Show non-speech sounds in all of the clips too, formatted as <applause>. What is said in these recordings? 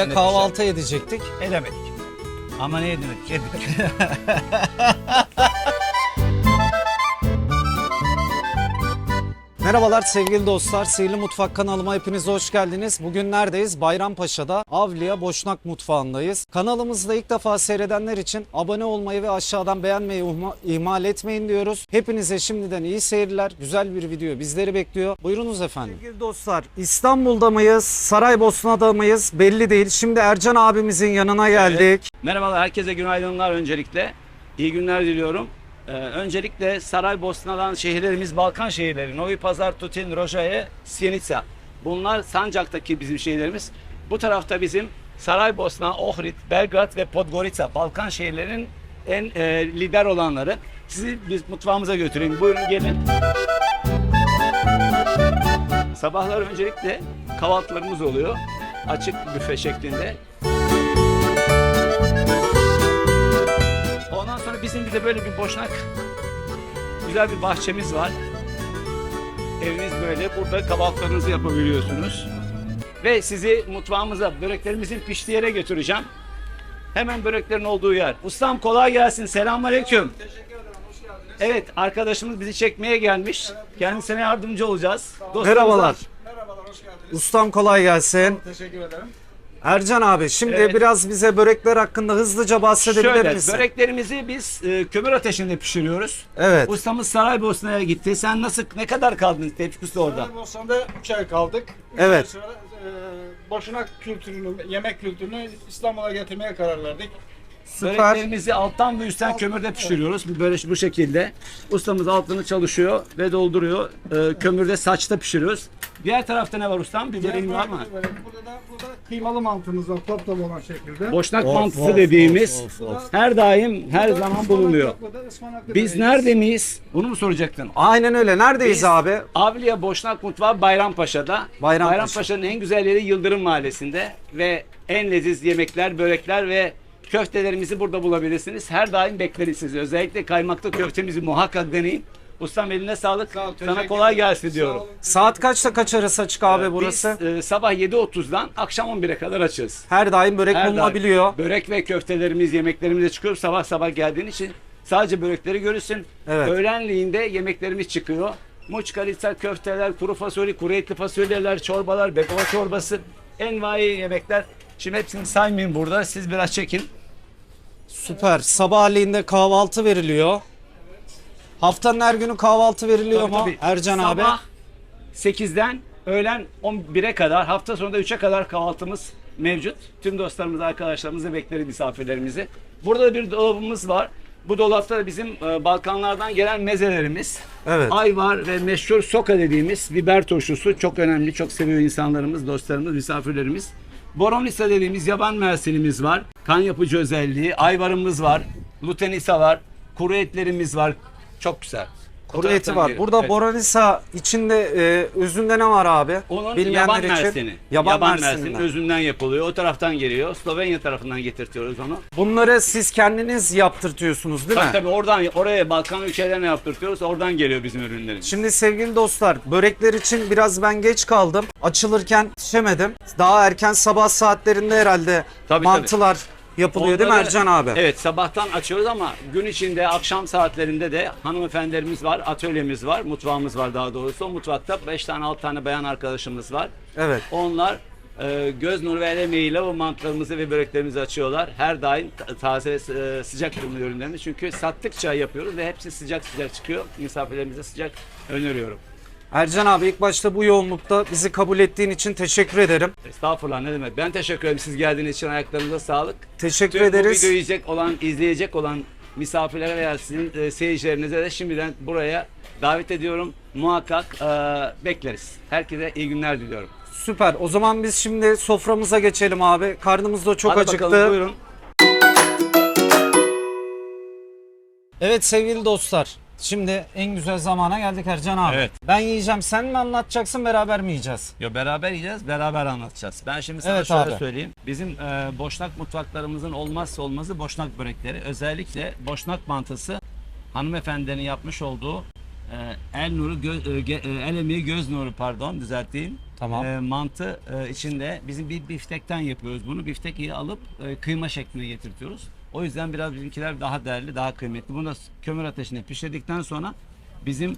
haliyle içinde kahvaltı edecektik. Edemedik. Ama ne edemedik? Yedik. <laughs> Merhabalar sevgili dostlar. Sihirli Mutfak kanalıma hepiniz hoş geldiniz. Bugün neredeyiz? Bayrampaşa'da Avliya Boşnak Mutfağı'ndayız. Kanalımızda ilk defa seyredenler için abone olmayı ve aşağıdan beğenmeyi ihmal etmeyin diyoruz. Hepinize şimdiden iyi seyirler. Güzel bir video bizleri bekliyor. Buyurunuz efendim. Sevgili dostlar İstanbul'da mıyız? Saraybosna'da mıyız? Belli değil. Şimdi Ercan abimizin yanına geldik. Merhabalar, herkese günaydınlar öncelikle. İyi günler diliyorum. Ee, öncelikle Saraybosna'dan şehirlerimiz Balkan şehirleri. Novi Pazar, Tutin, Rojae, Sjenica. Bunlar Sancak'taki bizim şehirlerimiz. Bu tarafta bizim Saraybosna, Ohrid, Belgrad ve Podgorica. Balkan şehirlerinin en e, lider olanları. Sizi biz mutfağımıza götüreyim. Buyurun gelin. Sabahlar öncelikle kahvaltılarımız oluyor. Açık büfe şeklinde. Bizim bir de böyle bir boşnak güzel bir bahçemiz var. Evimiz böyle. Burada kahvaltılarınızı yapabiliyorsunuz. Ve sizi mutfağımıza, böreklerimizin piştiği yere götüreceğim. Hemen böreklerin olduğu yer. Ustam kolay gelsin. Selamünaleyküm. Teşekkür ederim, hoş geldiniz. Evet, arkadaşımız bizi çekmeye gelmiş. Kendisine yardımcı olacağız. Merhabalar. Merhabalar, hoş geldiniz. Ustam kolay gelsin. Teşekkür ederim. Ercan abi şimdi Evet. biraz bize börekler hakkında hızlıca bahsedebilir Şöyle, misin? böreklerimizi biz e, kömür ateşinde pişiriyoruz. Evet. Ustamız Saraybosna'ya gitti. Sen nasıl, ne kadar kaldın Tevfik Usta orada? Saraybosna'da 3 ay kaldık. Üç Evet. ay Sonra, e, boşnak kültürünü, yemek kültürünü İstanbul'a getirmeye karar verdik. Süper. Böreklerimizi alttan ve üstten kömürde pişiriyoruz. Böyle bu şekilde. Ustamız altını çalışıyor ve dolduruyor. Ee, kömürde saçta pişiriyoruz. Diğer tarafta ne var ustam? Bir böreğin var mı? Böyle, Burada da burada kıymalı mantımız var, top top olan şekilde. Boşnak Of, mantısı of, dediğimiz of, of, of. her daim her zaman ıspanak bulunuyor. Biz nerede miyiz? Bunu mu soracaktın? Aynen öyle. Neredeyiz Biz- abi? Avliya Boşnak Mutfağı Bayrampaşa'da. Bayrampaşa. Bayrampaşa'nın en güzel yeri Yıldırım Mahallesi'nde ve en leziz yemekler, börekler ve köftelerimizi burada bulabilirsiniz. Her daim bekleriz sizi. Özellikle kaymaklı köftemizi muhakkak deneyin. Ustam eline sağlık. Sağ ol, Sana teşekkür kolay ederim. gelsin Sağ diyorum. olun. Saat kaçta kaç arası açık abi burası? Biz e, sabah 7.30'dan akşam 11'e kadar açığız. Her daim börek Her daim. bulunabiliyor. Börek ve köftelerimiz, yemeklerimize çıkıyor. Sabah sabah geldiğin için sadece börekleri görürsün. Evet. Öğlenliğinde yemeklerimiz çıkıyor. Muçkalitsa, köfteler, kuru fasulye, kuru etli fasulyeler, çorbalar, bekova çorbası, envai yemekler. Şimdi hepsini saymayayım burada. Siz biraz çekin. Süper. Sabahleyin kahvaltı veriliyor. Haftanın her günü kahvaltı veriliyor Tabii, mu? tabii. Ercan abi. Sabah 8'den öğlen 11'e kadar, hafta sonunda 3'e kadar kahvaltımız mevcut. Tüm dostlarımızı, arkadaşlarımızı bekleriz misafirlerimizi. Burada da bir dolabımız var. Bu dolapta da bizim e, Balkanlardan gelen mezelerimiz. Evet. Ayvar ve meşhur soka dediğimiz biber turşusu çok önemli. Çok seviyor insanlarımız, dostlarımız, misafirlerimiz. Boronisa dediğimiz yaban mersinimiz var. Kan yapıcı özelliği. Ayvarımız var. Lutenisa var. Kuru etlerimiz var. Çok güzel. Kuru eti var. geliyor. Burada Evet. boranisa içinde e, özünde ne var abi? Onun yaban için. mersini. Yaban, Yaban, mersininden. mersinin özünden yapılıyor. O taraftan geliyor. Slovenya tarafından getirtiyoruz onu. Bunları siz kendiniz yaptırtıyorsunuz değil Tabii mi? tabii oradan oraya Balkan ülkelerine yaptırtıyoruz. Oradan geliyor bizim ürünlerimiz. Şimdi sevgili dostlar börekler için biraz ben geç kaldım. Açılırken yetişemedim. Daha erken sabah saatlerinde herhalde Tabii, mantılar yapılıyor değil mi Onları- Ercan abi? Evet sabahtan açıyoruz ama gün içinde akşam saatlerinde de hanımefendilerimiz var, atölyemiz var, mutfağımız var daha doğrusu. O mutfakta 5 tane 6 tane bayan arkadaşımız var. Evet. Onlar e, göz nuru ve el emeğiyle o mantılarımızı ve böreklerimizi açıyorlar. Her daim ta- taze ve e, sıcak ürünlü ürünlerimiz. Çünkü sattıkça yapıyoruz ve hepsi sıcak sıcak çıkıyor. Misafirlerimize sıcak öneriyorum. Ercan abi ilk başta bu yoğunlukta bizi kabul ettiğin için teşekkür ederim. Estağfurullah ne demek. Ben teşekkür ederim siz geldiğiniz için ayaklarınıza sağlık. Teşekkür Tüm bu ederiz. videoyu izleyecek olan, izleyecek olan misafirlere veya sizin e, seyircilerinize de şimdiden buraya davet ediyorum. Muhakkak e, bekleriz. Herkese iyi günler diliyorum. Süper. O zaman biz şimdi soframıza geçelim abi. Karnımız da çok Hadi acıktı. bakalım buyurun. Evet sevgili dostlar. Şimdi en güzel zamana geldik Ercan abi. Evet. Ben yiyeceğim. Sen mi anlatacaksın beraber mi yiyeceğiz? Yo beraber yiyeceğiz, beraber anlatacağız. Ben şimdi sana Evet şöyle abi. söyleyeyim. Bizim e, boşnak mutfaklarımızın olmazsa olmazı boşnak börekleri. Özellikle boşnak mantısı hanımefendilerin yapmış olduğu e, el nuru, gö- e, ge- e, el emeği göz nuru pardon düzelteyim. Tamam. e, mantı e, içinde bizim bir biftekten yapıyoruz bunu. Biftekiyi alıp e, kıyma şekline getirtiyoruz. O yüzden biraz bizimkiler daha değerli, daha kıymetli. Bunu da kömür ateşinde pişirdikten sonra bizim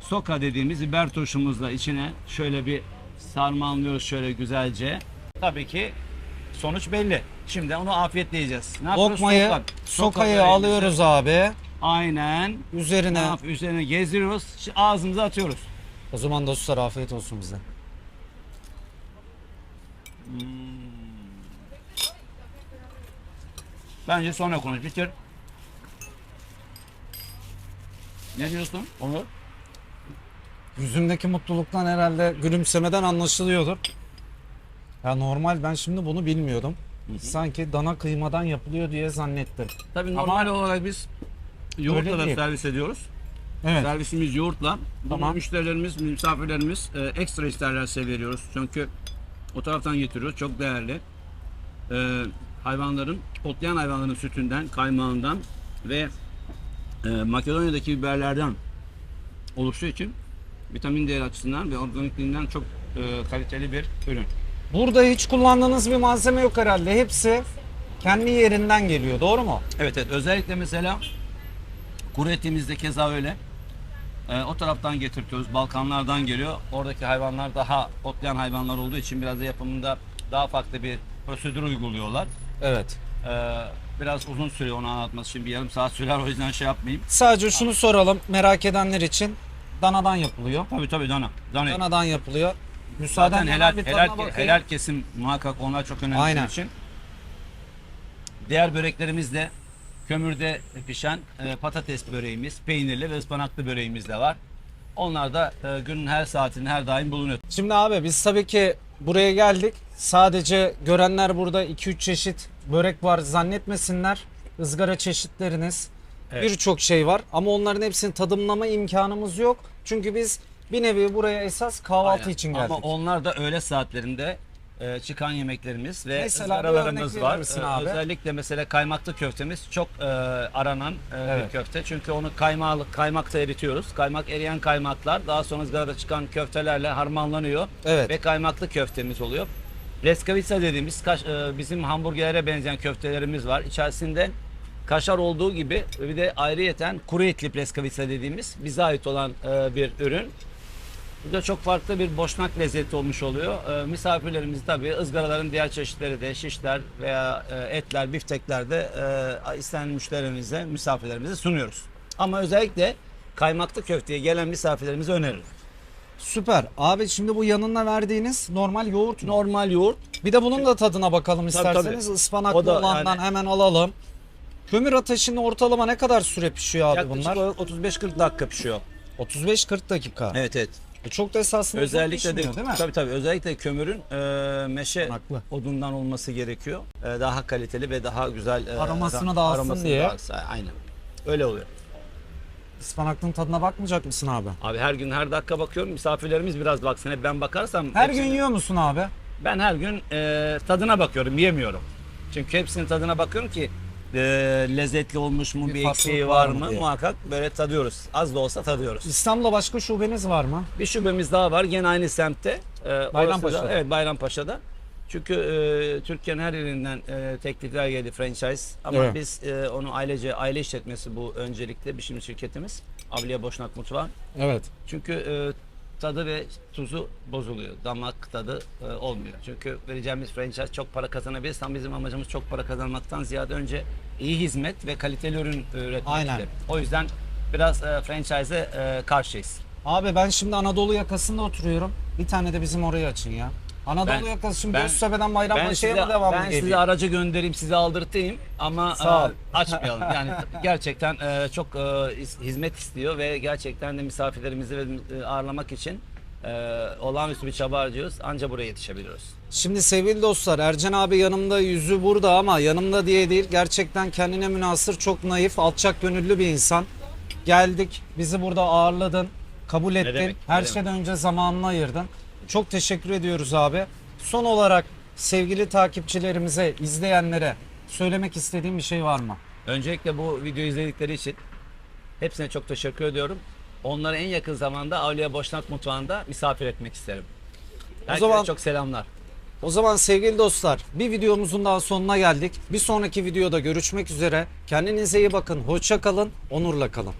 soka dediğimiz biber turşumuzla içine şöyle bir sarmalıyoruz şöyle güzelce. Tabii ki sonuç belli. Şimdi onu afiyetle yiyeceğiz. Ne yapıyoruz? Lokmayı, Sokak. sokayı alıyoruz abi. Aynen. Ne Üzerine. yap? Üzerine gezdiriyoruz. Ağzımıza atıyoruz. O zaman dostlar afiyet olsun bize. Bence sonra konuş. Bitir. Ne diyorsun? Onur? Yüzümdeki mutluluktan herhalde gülümsemeden anlaşılıyordur. Ya normal ben şimdi bunu bilmiyordum. Sanki dana kıymadan yapılıyor diye zannettim. Tabii Ama- normal olarak biz yoğurtla da servis ediyoruz. Evet. Servisimiz yoğurtla. Bunu Tamam. müşterilerimiz, misafirlerimiz e, ekstra isterlerse veriyoruz. Çünkü o taraftan getiriyoruz. Çok değerli. E, hayvanların, otlayan hayvanların sütünden, kaymağından ve e, Makedonya'daki biberlerden oluştuğu için vitamin değeri açısından ve organikliğinden çok e, kaliteli bir ürün. Burada hiç kullandığınız bir malzeme yok herhalde. Hepsi kendi yerinden geliyor. Doğru mu? Evet evet özellikle mesela kuru etimizde keza öyle. Ee, o taraftan getirtiyoruz. Balkanlardan geliyor. Oradaki hayvanlar daha otlayan hayvanlar olduğu için biraz da yapımında daha farklı bir prosedür uyguluyorlar. Evet. Ee, biraz uzun sürüyor onu anlatması için bir yarım saat sürer o yüzden şey yapmayayım. Sadece şunu soralım merak edenler için. Danadan yapılıyor. Tabii tabii dana. Dana. Danadan yapılıyor. Müsaaden Zaten helal, bir helal, bakayım. helal kesim muhakkak onlar çok önemli Aynen. için. Diğer böreklerimiz de kömürde pişen e, patates böreğimiz, peynirli ve ıspanaklı böreğimiz de var. Onlar da e, günün her saatinde her daim bulunuyor. Şimdi abi biz tabii ki buraya geldik. Sadece görenler burada 2-3 çeşit börek var zannetmesinler. Izgara çeşitleriniz Evet. birçok şey var ama onların hepsini tadımlama imkanımız yok. Çünkü biz bir nevi buraya esas kahvaltı Aynen. için geldik. Ama onlar da öğle saatlerinde e, çıkan yemeklerimiz ve Mesela bir ızgaralarımız örnek var. misin E, abi? Özellikle mesela kaymaklı köftemiz çok e, aranan e, Evet. bir köfte. Çünkü onu kaymağı, kaymakta eritiyoruz. Kaymak eriyen kaymaklar daha sonra ızgarada çıkan köftelerle harmanlanıyor. Evet. Ve kaymaklı köftemiz oluyor. Leskavica dediğimiz kaş- e, bizim hamburgerlere benzeyen köftelerimiz var. İçerisinde kaşar olduğu gibi bir de ayrıyeten kuru etli pleskavica dediğimiz bize ait olan e, bir ürün. Bu da çok farklı bir boşnak lezzeti olmuş oluyor. E, misafirlerimiz tabii ızgaraların diğer çeşitleri de şişler veya e, etler, biftekler de e, isteyen müşterilerimize, misafirlerimize sunuyoruz. Ama özellikle kaymaklı köfteye gelen misafirlerimize öneririm. Süper. Abi şimdi bu yanına verdiğiniz normal yoğurt mu? Normal yoğurt Bir de bunun da tadına bakalım isterseniz. tabii. Ispanaklı O da olandan yani- hemen alalım. Kömür ateşinde ortalama ne kadar süre pişiyor abi yaklaşık bunlar? olarak 35-40 dakika pişiyor. 35-40 dakika. Evet evet. E çok da esasında Özellikle de, değil mi? Tabii tabii özellikle kömürün e, meşe Haklı. odundan olması gerekiyor. E, daha kaliteli ve daha güzel e, Aromasını ara- dağıtsın aromasını diye. dağıtsın. Aynen. Öyle oluyor. Ispanaklının tadına bakmayacak mısın abi? Abi her gün her dakika bakıyorum. Misafirlerimiz biraz baksın. Hep ben bakarsam Her hepsini- gün yiyor musun abi? ben her gün e, tadına bakıyorum, yemiyorum. Çünkü hepsinin tadına bakıyorum ki e, lezzetli olmuş mu, Bir bir, eksiği var var mı diye. muhakkak böyle tadıyoruz. Az da olsa tadıyoruz. İstanbul'da başka şubeniz var mı? Bir şubemiz daha var gene aynı semtte. Orası Bayrampaşa'da. da- evet Bayrampaşa'da. Çünkü e, Türkiye'nin her yerinden e, teklifler geldi franchise. Ama Evet. biz e, onu ailece aile işletmesi bu öncelikle bizim şirketimiz. Avliya Boşnak Mutfağı. Evet. Çünkü e, tadı ve tuzu bozuluyor. Damak tadı e, olmuyor. Çünkü vereceğimiz franchise çok para kazanabiliriz. Ama bizim amacımız çok para kazanmaktan ziyade önce iyi hizmet ve kaliteli ürün üretmek. Aynen. O yüzden biraz e, franchise'e e, karşıyız. Abi ben şimdi Anadolu yakasında oturuyorum. Bir tane de bizim orayı açın ya. Anadolu Ben- yakası şimdi ben- Göztepe'den Ben Bayrampaşa'ya mı devam ben ediyor? size aracı göndereyim, size aldırtayım ama Sağ ol. e, <laughs> açmayalım. Yani gerçekten e, çok e, hizmet istiyor ve gerçekten de misafirlerimizi ve- e, ağırlamak için e, olağanüstü bir çaba harcıyoruz. Anca buraya yetişebiliyoruz. Şimdi sevgili dostlar Ercan abi yanımda yüzü burada ama yanımda diye değil gerçekten kendine münasır çok naif alçak gönüllü bir insan. Geldik bizi burada ağırladın kabul ettin demek, her demek. şeyden önce zamanını ayırdın. Çok teşekkür ediyoruz abi. Son olarak sevgili takipçilerimize izleyenlere söylemek istediğim bir şey var mı? Öncelikle bu videoyu izledikleri için hepsine çok teşekkür ediyorum. Onları en yakın zamanda Avliya Boşnak Mutfağı'nda misafir etmek isterim. Herkese zaman- çok selamlar. O zaman sevgili dostlar bir videomuzun daha sonuna geldik. Bir sonraki videoda görüşmek üzere. Kendinize iyi bakın. Hoşça kalın. Onurla kalın.